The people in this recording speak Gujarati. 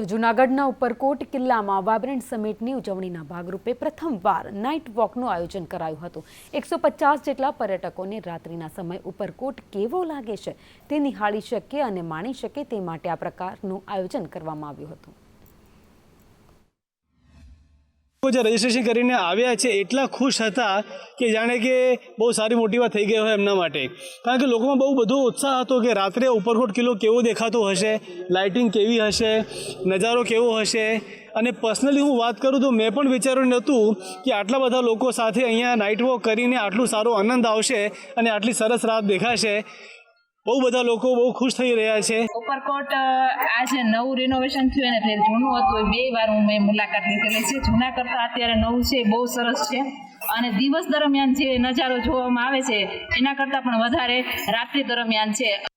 તો જૂનાગઢના ઉપરકોટ કિલ્લામાં વાયબ્રન્ટ સમિટની ઉજવણીના ભાગરૂપે પ્રથમવાર નાઇટ વોકનું આયોજન કરાયું હતું. એકસો પચાસ જેટલા પર્યટકોને રાત્રિના સમય ઉપરકોટ કેવો લાગે છે તે નિહાળી શકે અને માણી શકે તે માટે આ પ્રકારનું આયોજન કરવામાં આવ્યું હતું. જે રજીસ્ટ્રેશન કરીને આવ્યા છે, એટલા ખુશ હતા કે જાણે કે બહુ સારી મોટી વાત થઈ ગઈ હોય એમના માટે. કારણ કે લોકોમાં બહુ બધો ઉત્સાહ હતો કે રાત્રે ઉપરકોટ કિલ્લો કેવો દેખાતો હશે લાઇટિંગ કેવી હશે, નજારો કેવો હશે. અને પર્સનલી હું વાત કરું તો મેં પણ વિચાર્યું નહોતું કે આટલા બધા લોકો સાથે અહીંયા નાઇટ વોક કરીને આટલું સારો આનંદ આવશે અને આટલી સરસ રાત દેખાશે. બહુ બધા લોકો બહુ ખુશ થઈ રહ્યા છે. ઉપરકોટ આ જે નવું રિનોવેશન થયું એને એટલે જૂનું હતું. એ બે વાર હું મેં મુલાકાત લીધેલી છે જૂના કરતાં અત્યારે નવું છે બહુ સરસ છે. અને દિવસ દરમિયાન જે નજારો જોવામાં આવે છે, એના કરતાં પણ વધારે રાત્રિ દરમિયાન છે.